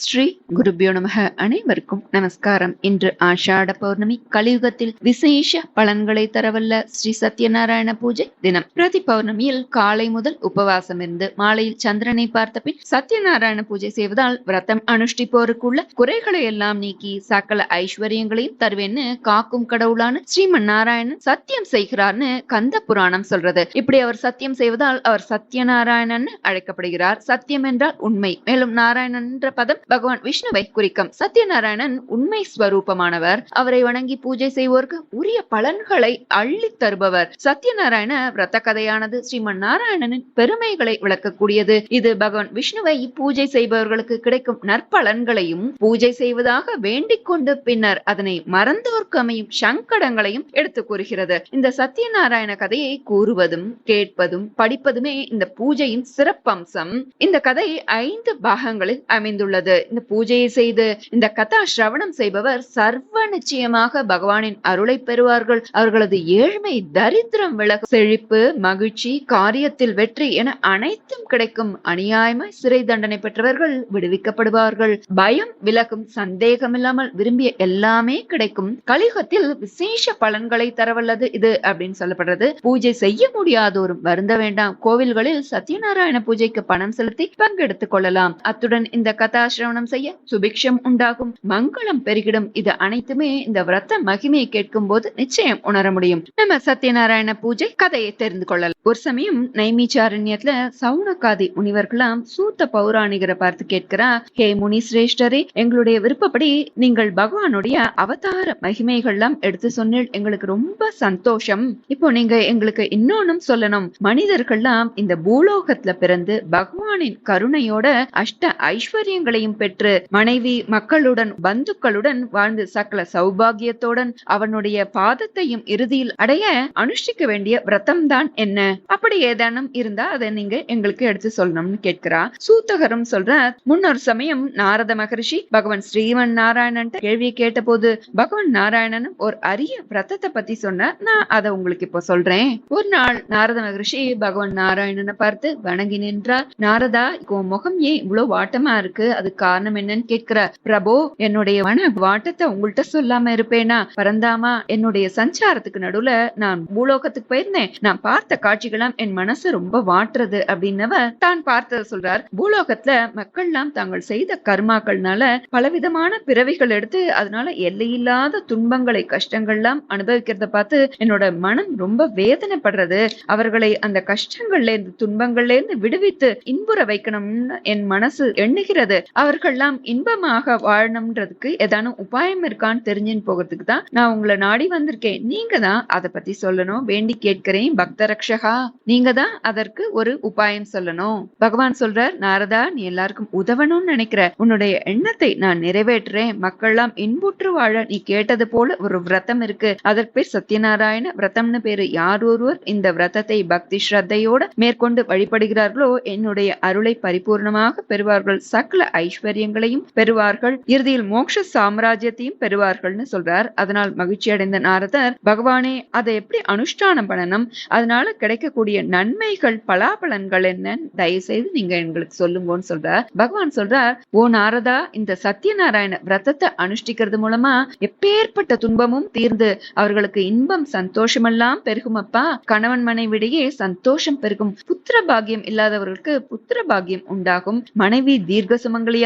ஸ்ரீ குருபியோ நமக. அனைவருக்கும் நமஸ்காரம். இன்று ஆஷாட பௌர்ணமி கலியுகத்தில் விசேஷ பலன்களை தரவல்ல ஸ்ரீ சத்யநாராயண பூஜை தினம். பிரதி பௌர்ணமியில் காலை முதல் உபவாசம் இருந்து மாலையில் சந்திரனை பார்த்த பின் சத்யநாராயண பூஜை செய்வதால் விரதம் அனுஷ்டிப்போருக்குள்ள குறைகளை எல்லாம் நீக்கி சகல ஐஸ்வர்யங்களையும் தருவேன்னு காக்கும் கடவுளான ஸ்ரீமன் நாராயணன் சத்தியம் செய்கிறார்னு கந்த புராணம் சொல்றது. இப்படி அவர் சத்தியம் செய்வதால் அவர் சத்யநாராயணன் அழைக்கப்படுகிறார். சத்தியம் என்றால் உண்மை. மேலும் நாராயணன் என்ற பதம் பகவான் விஷ்ணுவை குறிக்கும் சத்யநாராயணன் உண்மை ஸ்வரூபமானவர். அவரை வணங்கி பூஜை செய்வோருக்கு உரிய பலன்களை அள்ளி தருபவர். சத்யநாராயண விரத கதையானது ஸ்ரீமன் நாராயணனின் பெருமைகளை விளக்கக்கூடியது. இது பகவான் விஷ்ணுவை பூஜை செய்பவர்களுக்கு கிடைக்கும் நற்பலன்களையும் பூஜை செய்வதாக வேண்டிக் கொண்டு பின்னர் அதனை மறந்தோர்க்கு அமையும் சங்கடங்களையும் எடுத்து கூறுகிறது. இந்த சத்யநாராயண கதையை கூறுவதும் கேட்பதும் படிப்பதுமே இந்த பூஜையின் சிறப்பம்சம். இந்த கதை ஐந்து பாகங்களில் அமைந்துள்ளது. இந்த பூஜையை செய்து இந்த கதா சிரவணம் செய்பவர் சர்வ நிச்சயமாக பகவானின் அருளை பெறுவார்கள். அவர்களது ஏழ்மை தரித்திரம் விலக செழிப்பு மகிழ்ச்சி காரியத்தில் வெற்றி என அனைத்தும் கிடைக்கும் அநியாயமாய் சிறை தண்டனை பெற்றவர்கள் விடுவிக்கப்படுவார்கள். பயம் விலகும் சந்தேகமில்லாமல் விரும்பிய எல்லாமே கிடைக்கும். கலிகத்தில் விசேஷ பலன்களை தரவல்லது இது அப்படின்னு சொல்லப்படுறது. பூஜை செய்ய முடியாதோரும் வருந்த வேண்டாம். கோவில்களில் சத்யநாராயண பூஜைக்கு பணம் செலுத்தி பங்கெடுத்துக் கொள்ளலாம். அத்துடன் இந்த கதா சிரவணம் செய்ய சுபிக்ஷம் உண்டாகும். மங்களம் பெருகிடும். இது அனைத்துமே இந்த விரத்த மகிமையை கேட்கும் போது நிச்சயம் உணர முடியும். நம்ம சத்யநாராயண பூஜை கதையை தெரிந்து கொள்ளலாம். ஒரு சமயம் நைமிச்சாரண்யத்துல சவுனகாதி முனிவர்களாம் சூத்த பௌராணிகரை பார்த்து கேட்கிறா ஹே முனி சிரேஷ்டரே எங்களுடைய விருப்பப்படி நீங்கள் பகவானுடைய அவதார மகிமைகள்லாம் எடுத்து சொன்னீள். எங்களுக்கு ரொம்ப சந்தோஷம். இப்போ நீங்க எங்களுக்கு இன்னொன்னும் சொல்லணும். மனிதர்கள்லாம் இந்த பூலோகத்துல பிறந்து பகவானின் கருணையோட அஷ்ட ஐஸ்வர்யங்களையும் பெற்று மனைவி மக்களுடன் பந்துக்களுடன் வாழ்ந்து சகல சௌபாகியத்துடன் அவனுடைய பாதத்தையும் இறுதியில் அடைய அனுஷ்டிக்க வேண்டிய விரதம் தான் என்ன? அப்படி ஏதானும் இருந்தா அதை நீங்க எங்களுக்கு எடுத்து சொல்லணும்னு கேட்கிறா. சூத்தகரும் சொல்ற முன்னொரு சமயம் நாரத மகரிஷி பகவான் ஸ்ரீவன் நாராயணன் கேள்வியை கேட்டபோது பகவான் நாராயணனும் ஒரு அரிய விரதத்தை பத்தி சொன்ன நான் அதை உங்களுக்கு இப்போ சொல்றேன். ஒரு நாள் நாரத மகரிஷி பகவான் நாராயணனை பார்த்து வணங்கி நின்றார். நாரதா இப்போ முகம் ஏன் இவ்வளவு வாட்டமா இருக்கு? அது காரணம் என்னன்னு கேட்கிறார் பிரபு என்னுடைய மன வாட்டத்தை உங்கள்கிட்ட சொல்லாம இருப்பேனா? பரந்தாமா என்னுடைய சஞ்சாரத்துக்கு நடுவுல நான் பூலோகத்துக்கு போயிருந்தேன். நான் பார்த்த காட்சிகளாம் என் மனசு ரொம்ப வாட்டுறது அப்படின்னவர் தான் பார்த்தத சொல்றார். பூலோகத்துல மக்கள்லாம் தாங்கள் செய்த கர்மாக்கள்னால பலவிதமான பிறவிகள் எடுத்து அதனால எல்லையில்லாத துன்பங்களை கஷ்டங்கள்லாம் அனுபவிக்கிறத பார்த்து என்னோட மனம் ரொம்ப வேதனைப்படுறது. அவர்களை அந்த கஷ்டங்கள்ல இருந்து துன்பங்கள்ல இருந்து விடுவித்து இன்புற வைக்கணும்னு என் மனசு எண்ணுகிறது. அவர்கள்லாம் இன்பமாக வாழணும்ன்றதுக்கு ஏதானும் உபாயம் இருக்கான்னு தெரிஞ்சுன்னு போகிறதுக்கு தான் நான் உங்களை நாடி வந்திருக்கேன். நீங்க தான் அதை பத்தி சொல்லணும். வேண்டி கேட்கிறேன் பக்த ரக்ஷகா நீங்க தான் அதற்கு ஒரு உபாயம் சொல்லணும். பகவான் சொல்றார் நாரதா நீ எல்லாருக்கும் உதவணும்னு நினைக்கிற. உன்னுடைய எண்ணத்தை நான் நிறைவேற்றுறேன். மக்கள்லாம் இன்புற்று வாழ நீ கேட்டது போல ஒரு விரதம் இருக்கு. அதற்கு பேர் சத்யநாராயண விரதம்னு பேரு. யார் ஒருவர் இந்த விரதத்தை பக்தி ஸ்ரத்தையோட மேற்கொண்டு வழிபடுகிறார்களோ என்னுடைய அருளை பரிபூர்ணமாக பெறுவார்கள். சகல ஐஸ்வர்யங்களையும் பெறுவார்கள். இறுதியில் மோட்ச சாம்ராஜ்யத்தையும் பெறுவார்கள்னு சொல்றார். அதனால் மகிழ்ச்சி அடைந்த நாரதர் பகவானே அதை எப்படி அனுஷ்டானம் பண்ணணும்? அதனால கிடைக்கக்கூடிய நன்மைகள் பலாபலன்கள் என்ன? தயவு செய்து நீங்க எங்களுக்கு சொல்லுங்கன்னு சொல்றார். பகவான் சொல்றார் ஓ நாரதா இந்த சத்யநாராயண விரதத்தை அனுஷ்டிக்கிறது மூலமா எப்பேற்பட்ட துன்பமும் தீர்ந்து அவர்களுக்கு இன்பம் சந்தோஷமெல்லாம் பெருகுமப்பா? கணவன் மனைவிடையே சந்தோஷம் பெருகும். புத்திர பாகியம் இல்லாதவர்களுக்கு புத்திர பாகியம் உண்டாகும். மனைவி தீர்க்க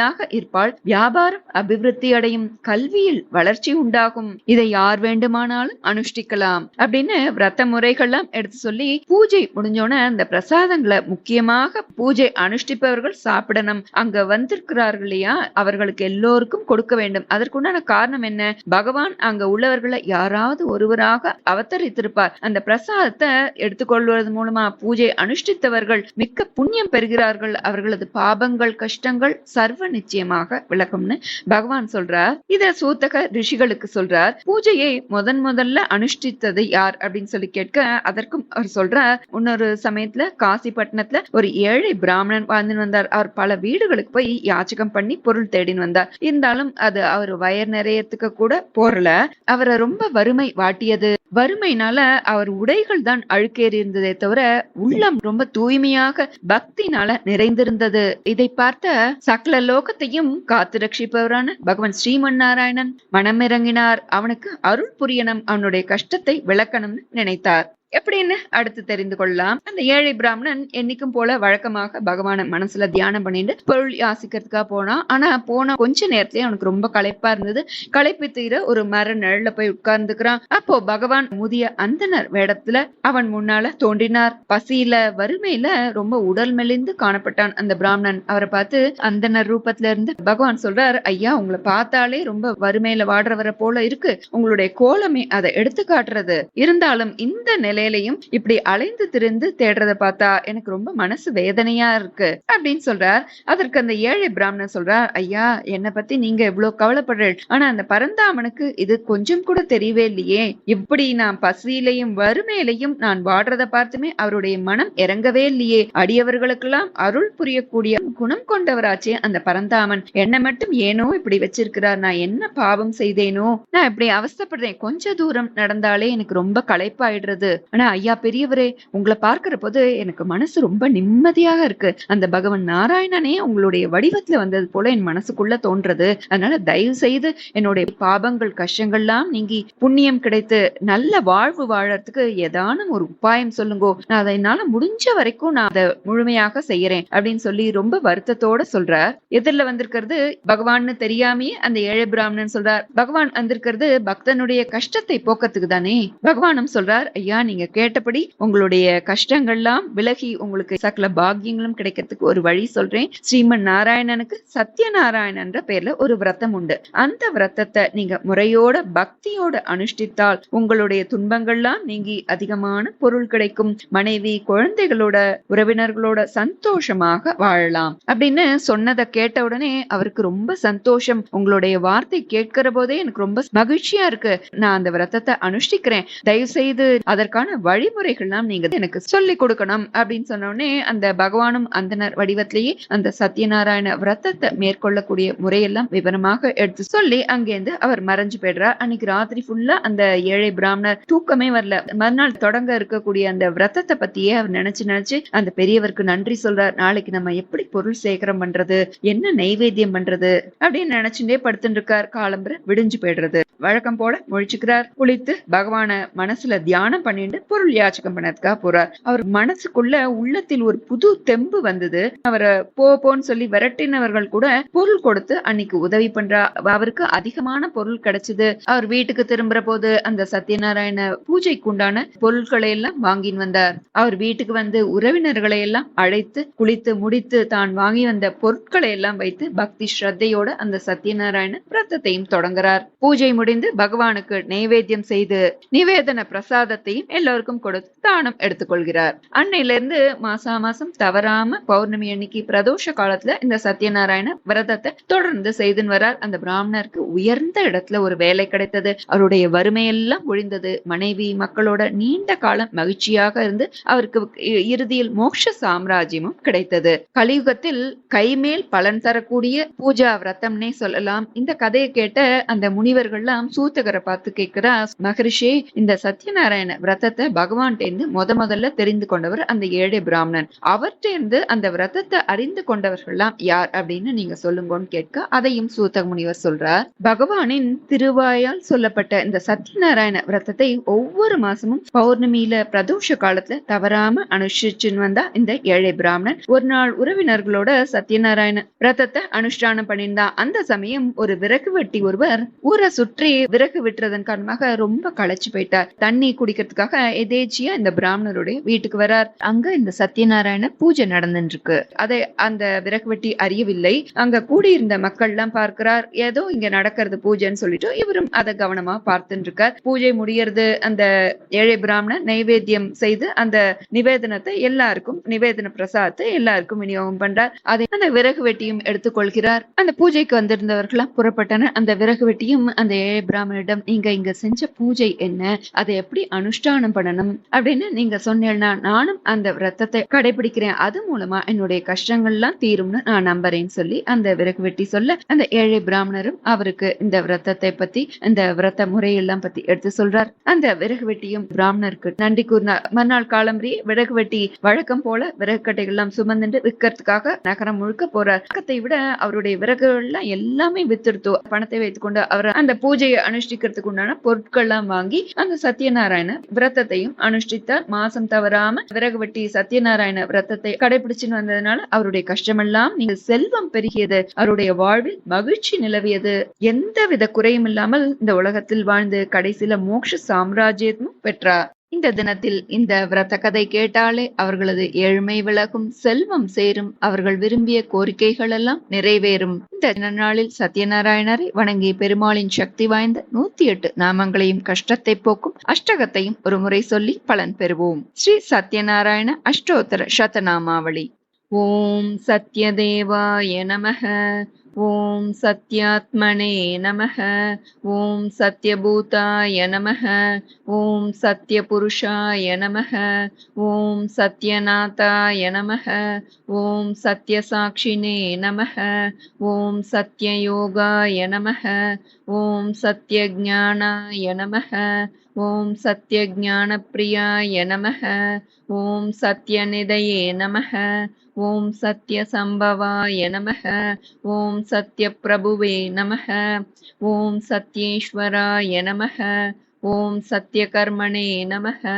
சுமங்கலியாக இருப்பாள். வியாபாரம் அபிவிருத்தி அடையும் கல்வியில் வளர்ச்சி உண்டாகும். இதை யார் வேண்டுமானாலும் அனுஷ்டிக்கலாம் அப்படின்னு விரத முறைகள்லாம் எடுத்து சொல்லி பூஜை முடிஞ்சோன அந்த பிரசாதங்களை முக்கியமாக பூஜை அனுஷ்டிப்பவர்கள் சாப்பிடணும். அங்க வந்திருக்கிறார்கள் இல்லையா? அவர்களுக்கு எல்லோருக்கும் கொடுக்க வேண்டும். அதற்குண்டான காரணம் என்ன? பகவான் அங்க உள்ளவர்களை யாராவது ஒருவராக அவதரித்திருப்பார். அந்த பிரசாதத்தை எடுத்துக்கொள்வது மூலமா பூஜை அனுஷ்டித்தவர்கள் மிக்க புண்ணியம் பெறுகிறார்கள். அவர்களது பாபங்கள் கஷ்டங்கள் சர்வ நிச்சயமாக விளக்கும்னு பகவான் சொல்றார். இத சூத்தக ரிஷிகளுக்கு சொல்றார். பூஜையை முதன் முதல்ல அனுஷ்டித்தது யார் அப்படின்னு சொல்லி கேட்க அதற்கும் அவர் சொல்றார். இன்னொரு சமயத்துல காசிப்பட்டினத்துல ஒரு ஏழை பிராமணன் வாழ்ந்துன்னு வந்தார். அவர் பல வீடுகளுக்கு போய் யாச்சகம் பண்ணி பொருள் தேடின்னு வந்தார். இருந்தாலும் அது அவர் வயர் நிறையத்துக்கு கூட போறல. அவரை ரொம்ப வறுமை வாட்டியது. வறுமையினால அவர் உடைகள் தான் அழுக்கேறி இருந்ததே தவிர உள்ளம் ரொம்ப தூய்மையாக பக்தினால நிறைந்திருந்தது. இதை பார்த்த சகல லோகத்தையும் காத்து ரட்சிப்பவரான பகவான் ஸ்ரீமன் நாராயணன் மனமிறங்கினார். அவனுக்கு அருள் புரியணும் அவனுடைய கஷ்டத்தை விளக்கணும்னு நினைத்தார். எப்படின்னு அடுத்து தெரிந்து கொள்ளலாம். அந்த ஏழை பிராமணன் என்னைக்கும் போல வழக்கமாக பகவான மனசுல தியானம் பண்ணிட்டு பொருள் யாசிக்கிறதுக்காக போனான் ஆனா போன கொஞ்ச நேரத்திலேயே அவனுக்கு ரொம்ப களைப்பா இருந்தது. களைப்பு தீர ஒரு மர நிழல்ல போய் உட்கார்ந்துக்கிறான். அப்போ பகவான் முதிய அந்தனர் வேடத்துல அவன் முன்னால தோன்றினார். பசியில வறுமையில ரொம்ப உடல் மெலிந்து காணப்பட்டான் அந்த பிராமணன். அவரை பார்த்து அந்தனர் ரூபத்துல இருந்து பகவான் சொல்றாரு ஐயா உங்களை பார்த்தாலே ரொம்ப வறுமையில வாடுறவரை போல இருக்கு. உங்களுடைய கோலமே அதை எடுத்து காட்டுறது. இருந்தாலும் இந்த நிலை நிலையிலையும் இப்படி அலைந்து திரிந்து தேடுறத பார்த்தா எனக்கு ரொம்ப மனசு வேதனையா இருக்கு அப்படின்னு சொல்றார். அதற்கு அந்த ஏழை பிராமணன் சொல்றார் ஐயா என்னை பத்தி நீங்க இவ்வளவு கவலைப்படுறீள் ஆனா அந்த பரந்தாமனுக்கு இது கொஞ்சம் கூட தெரியவே இல்லையே. இப்படி நான் பசியிலையும் வறுமையிலையும் நான் வாடுறத பார்த்துமே அவருடைய மனம் இறங்கவே இல்லையே. அடியவர்களுக்கெல்லாம் அருள் புரியக்கூடிய குணம் கொண்டவராச்சே அந்த பரந்தாமன். என்னை மட்டும் ஏனோ இப்படி வச்சிருக்கிறார்? நான் என்ன பாவம் செய்தேனோ? நான் இப்படி அவஸ்தப்படுறேன். கொஞ்ச தூரம் நடந்தாலே எனக்கு ரொம்ப களைப்பாயிடுறது. ஆனா ஐயா பெரியவரே உங்களை பார்க்கிற போது எனக்கு மனசு ரொம்ப நிம்மதியாக இருக்கு. அந்த பகவான் நாராயணனே உங்களுடைய வடிவத்துல வந்தது போல என் மனசுக்குள்ள தோன்றது. அதனால தயவு செய்து என்னுடைய பாபங்கள் கஷ்டங்கள்லாம் நீங்கி புண்ணியம் கிடைத்து நல்ல வாழ்வு வாழறதுக்கு ஏதானும் ஒரு உபாயம் சொல்லுங்கோ. நான் அதை என்னால முடிஞ்ச வரைக்கும் நான் அதை முழுமையாக செய்யறேன் அப்படின்னு சொல்லி ரொம்ப வருத்தத்தோட சொல்றார். எதிரில வந்திருக்கிறது பகவான்னு தெரியாமையே அந்த ஏழை பிராமணன் சொல்றார். பகவான் வந்திருக்கிறது பக்தனுடைய கஷ்டத்தை போக்கத்துக்கு தானே. பகவானும் சொல்றார் ஐயா நீங்க கேட்டபடி உங்களுடைய கஷ்டங்கள்லாம் விலகி உங்களுக்கு சகல பாக்கியங்களும் கிடைக்கிறதுக்கு ஒரு வழி சொல்றேன். ஸ்ரீமன் நாராயணனுக்கு சத்யநாராயணன்ற பேர்ல ஒரு விரதம் உண்டு. அந்த விரதத்தை நீங்க முறையோட பக்தியோட அனுஷ்டித்தால் உங்களுடைய துன்பங்கள்லாம் நீங்கி அதிகமான பொருள் கிடைக்கும். மனைவி குழந்தைகளோட உறவினர்களோட சந்தோஷமாக வாழலாம். அப்படின்னு சொன்னதை கேட்ட உடனே அவருக்கு ரொம்ப சந்தோஷம். உங்களுடைய வார்த்தை கேட்கிற போதே எனக்கு ரொம்ப மகிழ்ச்சியா இருக்கு. நான் அந்த விரதத்தை அனுஷ்டிக்கிறேன். தயவு செய்து அதற்கான வழிமுறைகள்லாம் நீங்க எனக்கு சொல்லி கொடுக்கணும் அப்படின்னு சொன்ன உடனே அந்த பகவானும் அந்தனர் வடிவத்திலேயே அந்த சத்யநாராயண விரதத்தை மேற்கொள்ளக்கூடிய முறையெல்லாம் விவரமாக எடுத்து சொல்லி அங்கேருந்து அவர் மறைஞ்சு போயிடுறார். அன்னைக்கு ராத்திரி ஃபுல்லா அந்த ஏழை பிராமணர் தூக்கமே வரல. மறுநாள் தொடங்க இருக்கக்கூடிய அந்த விரதத்தை பத்தியே அவர் நினைச்சு நினைச்சு அந்த பெரியவருக்கு நன்றி சொல்றார். நாளைக்கு நம்ம எப்படி பொருள் சேகரம் பண்றது? என்ன நைவேத்தியம் பண்றது? அப்படின்னு நினைச்சுட்டே படுத்துட்டு இருக்கார். காலம்பர விடிஞ்சு போயிடுறது. வழக்கம் போல முழிச்சுக்கிறார். குளித்து பகவான மனசுல தியானம் பண்ணிட்டு பொருள் யாச்சகம் பண்ணதுக்காக போறார். அவர் மனசுக்குள்ள உள்ளத்தில் ஒரு புது தெம்பு வந்தது. அவரை போ போன்னு சொல்லி விரட்டினவர்கள் கூட பொருள் கொடுத்து அன்னைக்கு உதவி பண்றா. அவருக்கு அதிகமான பொருள் கிடைச்சது. அவர் வீட்டுக்கு திரும்புற போது அந்த சத்யநாராயண பூஜைக்கு உண்டான பொருட்களை எல்லாம் வாங்கின்னு வந்தார். அவர் வீட்டுக்கு வந்து உறவினர்களை எல்லாம் அழைத்து குளித்து முடித்து தான் வாங்கி வந்த பொருட்களை எல்லாம் வைத்து பக்தி ஸ்ரத்தையோட அந்த சத்யநாராயண விரதத்தையும் தொடங்குறார். பூஜை முடி முடிந்து பகவானுக்கு நைவேத்தியம் செய்து நிவேதன பிரசாதத்தையும் எல்லோருக்கும் கொடுத்து தானம் எடுத்துக்கொள்கிறார். அன்னையிலிருந்து மாசா மாசம் தவறாம பௌர்ணமி அன்னைக்கு பிரதோஷ காலத்துல இந்த சத்யநாராயண விரதத்தை தொடர்ந்து செய்துன்னு வரார் அந்த பிராமணருக்கு உயர்ந்த இடத்துல ஒரு வேலை கிடைத்தது. அவருடைய வறுமையெல்லாம் ஒழிந்தது. மனைவி மக்களோட நீண்ட காலம் மகிழ்ச்சியாக இருந்து அவருக்கு இறுதியில் மோட்ச சாம்ராஜ்யமும் கிடைத்தது. கலியுகத்தில் கைமேல் பலன் தரக்கூடிய பூஜா விரதம்னே சொல்லலாம். இந்த கதையை கேட்ட அந்த முனிவர்கள்லாம் எல்லாம் சூத்தகரை பார்த்து கேட்கிறா மகரிஷி இந்த சத்யநாராயண விரதத்தை பகவான்கிட்ட முத முதல்ல தெரிந்து கொண்டவர் அந்த ஏழை பிராமணன். அவர்கிட்ட அந்த விரதத்தை அறிந்து கொண்டவர்கள்லாம் யார்? அப்படின்னு நீங்க சொல்லுங்கன்னு கேட்க அதையும் சூத்தக முனிவர் சொல்றார். பகவானின் திருவாயால் சொல்லப்பட்ட இந்த சத்யநாராயண விரதத்தை ஒவ்வொரு மாசமும் பௌர்ணமியில பிரதோஷ காலத்துல தவறாம அனுஷ்டிச்சுன்னு வந்தா இந்த ஏழை பிராமணன். ஒரு நாள் உறவினர்களோட சத்யநாராயண விரதத்தை அனுஷ்டானம் பண்ணியிருந்தா அந்த சமயம் ஒரு விறகு வெட்டி ஒருவர் ஊரை சுற்றி விறகு விட்டுறதன் காரணமாக ரொம்ப களைச்சு போயிட்டார். தண்ணி குடிக்கிறதுக்காக எதேச்சியா இந்த பிராமணருடைய வீட்டுக்கு வரார். அங்க இந்த சத்யநாராயண பூஜை நடந்துட்டு இருக்கு அதை அந்த விறகு வெட்டி அறியவில்லை. அங்க கூடியிருந்த மக்கள் எல்லாம் பார்க்கிறார். ஏதோ இங்க நடக்கிறது பூஜைன்னு சொல்லிட்டு இவரும் அதை கவனமா பார்த்துட்டு இருக்கார் பூஜை முடியறது அந்த ஏழை பிராமணன் நைவேத்தியம் செய்து அந்த நிவேதனத்தை எல்லாருக்கும் நிவேதன பிரசாதத்தை எல்லாருக்கும் விநியோகம் பண்றார். அதை அந்த விறகு வெட்டியும் எடுத்துக்கொள்கிறார். அந்த பூஜைக்கு வந்திருந்தவர்கள் புறப்பட்டனர். அந்த விறகு வெட்டியும் அந்த ஏழை நீங்க இங்க செஞ்ச பூஜை என்ன? அதை எப்படி அனுஷ்டானம் பண்ணணும்? அப்படின்னு நீங்க சொன்னேன்னா நானும் அந்த விரத்தத்தை கடைபிடிக்கிறேன். அது மூலமா என்னுடைய கஷ்டங்கள்லாம் தீரும்னு நான் நம்புறேன்னு சொல்லி அந்த விறகு வெட்டி சொல்ல அந்த ஏழை பிராமணரும் அவருக்கு இந்த விரத்தத்தை பத்தி இந்த விரத்த முறையெல்லாம் பத்தி எடுத்து சொல்றார். அந்த விறகு வெட்டியும் பிராமணருக்கு நன்றி கூறினார். மறுநாள் காலம்பரி விறகு வெட்டி வழக்கம் போல விறகு கட்டைகள்லாம் சுமந்துட்டு விற்கிறதுக்காக நகரம் முழுக்க போறார். பக்கத்தை விட அவருடைய விறகுகள்லாம் எல்லாமே வித்துடுத்தோ பணத்தை வைத்துக்கொண்டு அவர் அந்த பூஜை பூஜையை அனுஷ்டிக்கிறதுக்கு உண்டான பொருட்கள்லாம் வாங்கி அந்த சத்யநாராயண விரதத்தையும் அனுஷ்டித்தார். மாசம் தவறாம விறகு வெட்டி சத்யநாராயண விரதத்தை கடைபிடிச்சுன்னு வந்ததுனால அவருடைய கஷ்டமெல்லாம் நீங்க செல்வம் பெருகியது. அவருடைய வாழ்வில் மகிழ்ச்சி நிலவியது. எந்த வித குறையும் இல்லாமல் இந்த உலகத்தில் வாழ்ந்து கடைசியில மோட்ச சாம்ராஜ்யமும் பெற்றார். இந்த தினத்தில் இந்த விரத கதை கேட்டாலே அவர்களது ஏழ்மை விலகும் செல்வம் சேரும். அவர்கள் விரும்பிய கோரிக்கைகள் எல்லாம் நிறைவேறும். இந்த நாளில் சத்யநாராயணரை வணங்கி பெருமாளின் சக்தி வாய்ந்த நூத்தி எட்டு நாமங்களையும் கஷ்டத்தை போக்கும் அஷ்டகத்தையும் ஒரு முறை சொல்லி பலன் பெறுவோம். ஸ்ரீ சத்யநாராயண அஷ்டோத்தர சதநாமாவளி. ஓம் சத்யதேவாய நமக. ஓம் சத்யாத்மனே நமக ஓம் சத்யபூதாய நமக ஓம் சத்யபுருஷாய நமக ஓம் சத்யநாதாய நமக ஓம் சத்யசாட்சினே நமக ஓம் சத்யயோகாய நமக ஓம் சத்யஜானாய நமக ஓம் சத்யஜானப்பிரியாய நமக ஓம் சத்யநிதயே நமக ஓம் சத்ய சம்பவாய நமக ஓம் சத்ய பிரபுவே நமக ஓம் சத்யேஸ்வராய நமக ஓம் சத்யகர்மணே நமக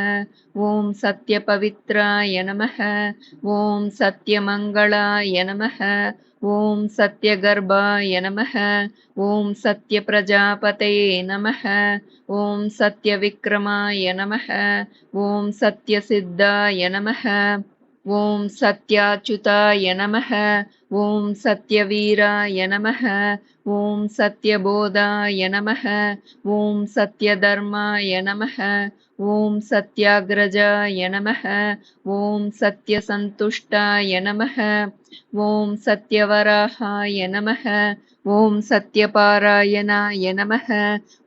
ஓம் சத்யபவித்ராய நமக ஓம் சத்யமங்களாய நமக ஓம் சத்யகர்பாய நமக ஓம் சத்யபிரஜாபதயே நமக ஓம் சத்யவிக்ரமாய நமக ஓம் சத்யசித்தாய நமக ஓம் சத்யாச்சுதாய நமக ஓம் சத்யவீராய நமக ஓம் சத்யபோதாய நமக ஓம் சத்யதர்மாய நமக ஓம் சத்யாகிரஜாய நமக ஓம் சத்யசந்துஷ்டாய நமக ஓம் சத்யவராகாய நமக ஓம் சத்யபாராயணாய நமக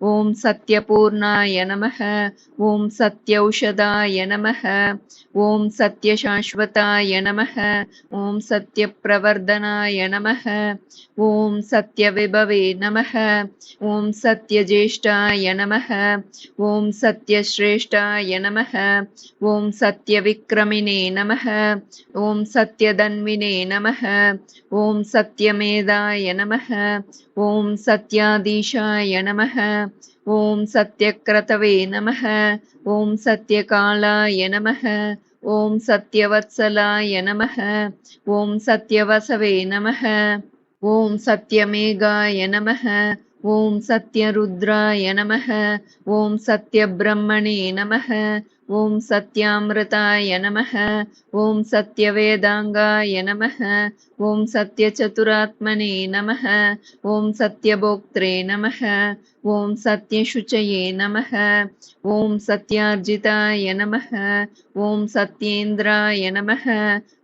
ஓம் சத்யபூர்ணாய நமக ஓம் சத்யௌஷதாய நமக ஓம் சத்யசாஸ்வதாய நமக ஓம் சத்யப்பிரவர்தனாய நமக ஓம் சத்யவிபவே நமக ஓம் சத்யஜேஷ்டாய நமக ஓம் சத்யஸ்ரேஷ்டாய நமக ஓம் சத்யவிக்ரமினே நமக ஓம் சத்யதன்வினே நமக ஓம் சத்யமேதாய நமக ஓம் சத்யாதீஷாய நமக ஓம் சத்யக்ரதவே நமக ஓம் சத்யகாலாய நமக ஓம் சத்யவத்சலாய நமக ஓம் சத்யவசவே நமக ஓம் சத்யமேகாய நமக ஓம் சத்யருத்ராய நமக ஓம் சத்யபிரம்மணே நமக ஓம் சத்யாமிருதாய நமக ஓம் சத்யவேதாங்காய நமக ஓம் சத்யச்சதுராத்மனே நமக ஓம் சத்யபோக்திரே நமக ஓம் சத்யசுச்சயே நமக ஓம் சத்யார்ஜிதாய நமக ஓம் சத்யேந்திராய நமக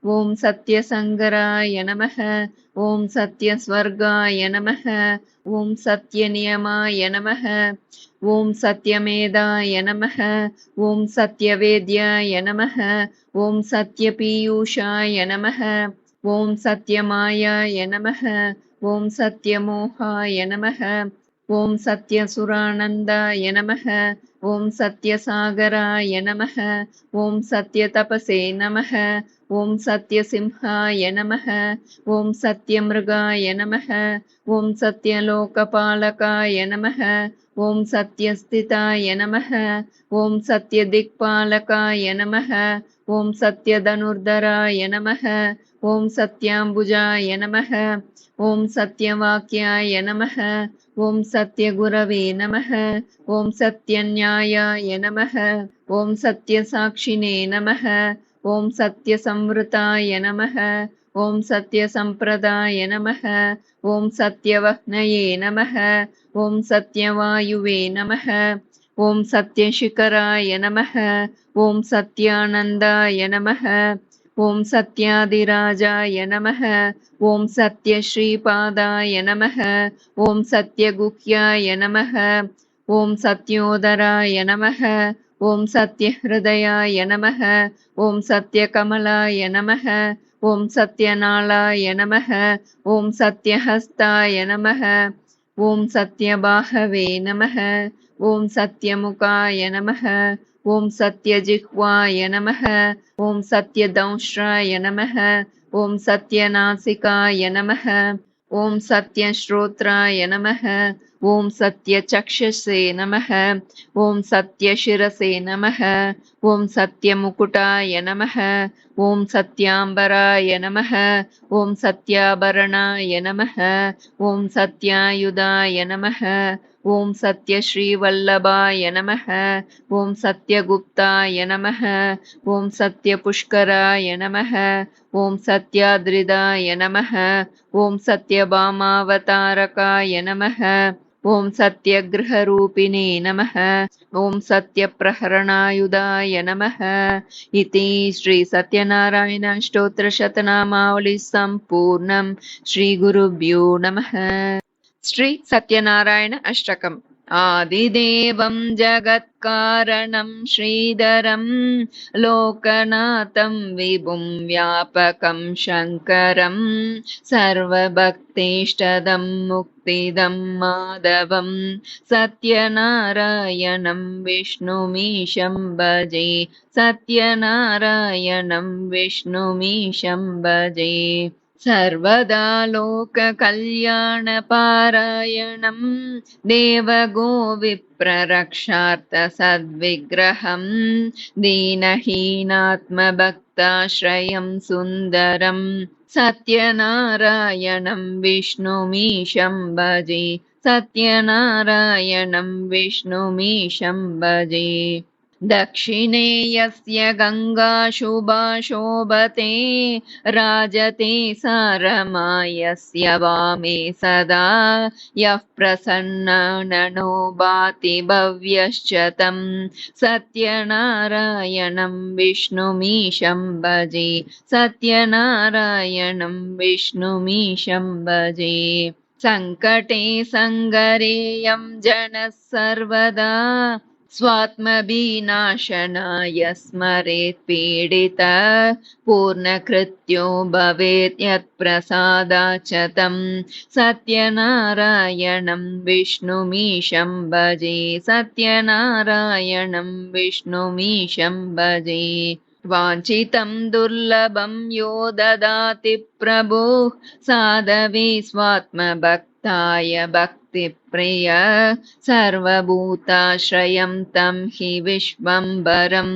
ஓம் சத்யசங்கராய நமக ஓம் சத்யஸ்வர்காய நமக. ஓம் சத்யநியமாய நமக. ஓம் சத்யமேதாய நமக. ஓம் சத்யவேத்யாய நமக. ஓம் சத்யபீயூஷாய நமக. ஓம் சத்யமாயாய நமக. ஓம் சத்யமோகாய நமக. ஓம் சத்யசுரானந்தாய நமக. ஓம் சத்யசாகராய நமக ஓம் சத்ய தபசே நமக ஓம் சத்யசிம்ஹாய நமக ஓம் சத்யமிருகாய நமக ஓம் சத்யலோகபாலகாய நமக ஓம் சத்யஸ்திதாய நமக ஓம் சத்யதிக்பாலகாய நமக ஓம் சத்யதனுர்தராய நமக ஓம் சத்யாம்புஜாய நமக ஓம் சத்யவாக்கியாய நமக ஓம் சத்யகுரவே நமக ஓம் சத்யநியாயாய நமக ஓம் சத்யசாட்சினே நமக ஓம் சத்யசம்ருதாய நமக ஓம் சத்யசம்பிரதாய நமக ஓம் சத்யவக்னயே நமக ஓம் சத்யவாயுவே நமக ஓம் சத்யசிகராய நமக ஓம் சத்யானந்தாய நமக ஓம் சத்யாதிராஜாய நமக ஓம் சத்யஸ்ரீபாதாய நமக ஓம் சத்யகுக்யாய நமக ஓம் சத்யோதராய நமக ஓம் சத்யஹிருதயாய நமக ஓம் சத்யகமலாய நமக ஓம் சத்யநாளாய நமக ஓம் சத்யஹஸ்தாய நமக ஓம் சத்யபாகவே நமக ஓம் சத்யமுகாய நம ஓம் சத்யஜிஹ்வாய நம ஓம் சத்யதம்ஸ்ராய நம ஓம் சத்யநாசிகாய நம ஓம் சத்யஸ்ரோத்ராய நம ஓம் சத்யச்சக்ஷசே நம ஓம் சத்யசிரசே நம ஓம் சத்யமுகுட்டாய நம ஓம் சத்யாம்பராய நம ஓம் சத்யாபரணாய நம ஓம் சத்யாயுதாய நம ॐ सत्यश्रीवल्लभाय नमः ॐ सत्यगुप्ताय नमः ॐ सत्यपुष्कराय नमः ॐ सत्याद्रिदाय नमः ॐ सत्यभामावतारकाय नमः ॐ सत्यगृहरूपिणे नमः ॐ सत्यप्रहरणायुधाय नमः इति श्रीसत्यनारायणस्तोत्रशतनामावलिः सम्पूर्णं श्रीगुरुभ्यो नमः श्री सत्यनारायण अष्टकम् आदिदेवं जगत्कारणं श्रीधरं लोकनाथं विभुं व्यापकं शङ्करं सर्वभक्तेष्टदं मुक्तिदं माधवं सत्यनारायणं विष्णुमीशं भजे सत्यनारायणं विष्णुमीशं भजे सर्वदा लोककल्याणपारायणं देवगोविप्ररक्षार्थसद्विग्रहं दीनहीनात्मभक्ताश्रयं सुन्दरं सत्यनारायणं विष्णुमीशं भजे सत्यनारायणं विष्णुमीशं भजे दक्षिणे यस्य गङ्गा शुभा शोभते राजते सारमायस्य वामे सदा यः प्रसन्ननो भाति भव्यश्च तं। सत्यनारायणं विष्णुमीशं भजे सत्यनारायणं विष्णुमीशं भजे। सङ्कटे सङ्गरेयं जनः सर्वदा स्वात्मविनाशनाय स्मरेत् पीडित पूर्णकृत्यो भवेत् यत्प्रसादा च तं। सत्यनारायणं विष्णुमीशं भजे सत्यनारायणं विष्णुमीशं भजे। वाञ्छितं दुर्लभं यो ददाति प्रभुः साधवे स्वात्मभक्ताय भक्तिप्रिय सर्वभूताश्रयं तं हि विश्वम्बरं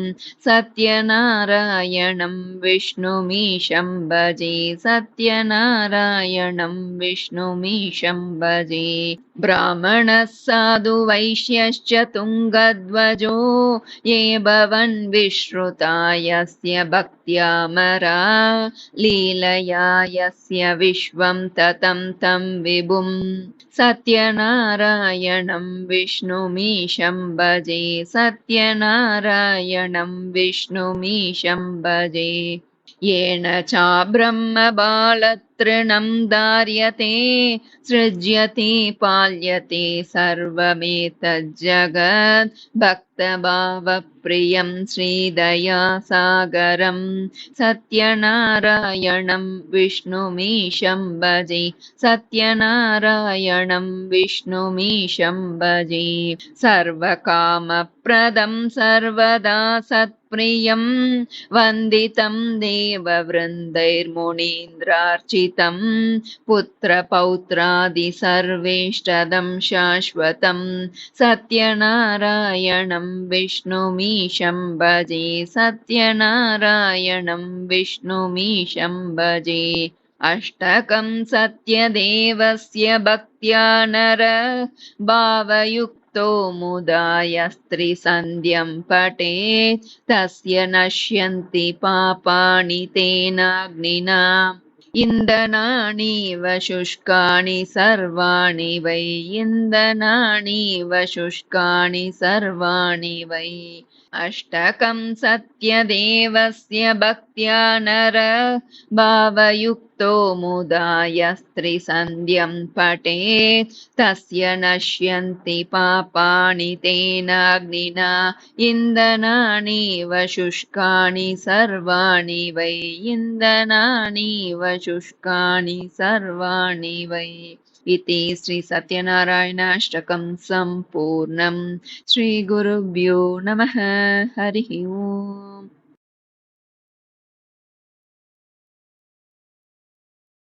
सत्यनारायणं विष्णुमीशं भजे सत्यनारायणं विष्णुमीशं भजे ब्राह्मणः साधु वैश्यश्च तुङ्गध्वजो ये भवन् विश्रुता यस्य भक्त्यामरा लीलया यस्य विश्वं ततं तं विभुं सत्यनारायणं विष्णुमीशं भजे सत्यनारायणं विष्णुमीशं भजे। येन चाब्रह्मबालतृणं धार्यते सृज्यते पाल्यते सर्वमेतज्जगत् भक्तभावप्रियं श्रीदया सागरं सत्यनारायणं विष्णुमीशं भजे सत्यनारायणं विष्णुमीशं भजे सर्वकामप्रदं सर्वदा सत्प्रियं वन्दितं देववृन्दैर्मुनीन्द्रार्चितं पुत्रपौत्रादि सर्वेष्टदं शाश्वतं सत्यनारायणं विष्णुमीशं भजे सत्यनारायणं विष्णुमीशं भजे। अष्टकं सत्यदेवस्य भक्त्या नर भावयुक्तो मुदाय स्त्रीसन्ध्यं पठेत् तस्य नश्यन्ति पापानि तेनाग्निना इन्दनानीव शुष्कानि सर्वाणि वै इन्दनानीव शुष्कानि सर्वाणि वै अष्टकं सत्यदेवस्य भक्त्या नर भावयुक्तो मुदाय स्त्रिसन्ध्यं पठेत् तस्य नश्यन्ति पापानि तेन अग्निना इन्दनानीव शुष्कानि सर्वाणि वै इन्दनानीव शुष्कानि सर्वाणि वै इति श्रीसत्यनारायणाष्टकं सम्पूर्णम् श्रीगुरुभ्यो नमः। हरिः ओम्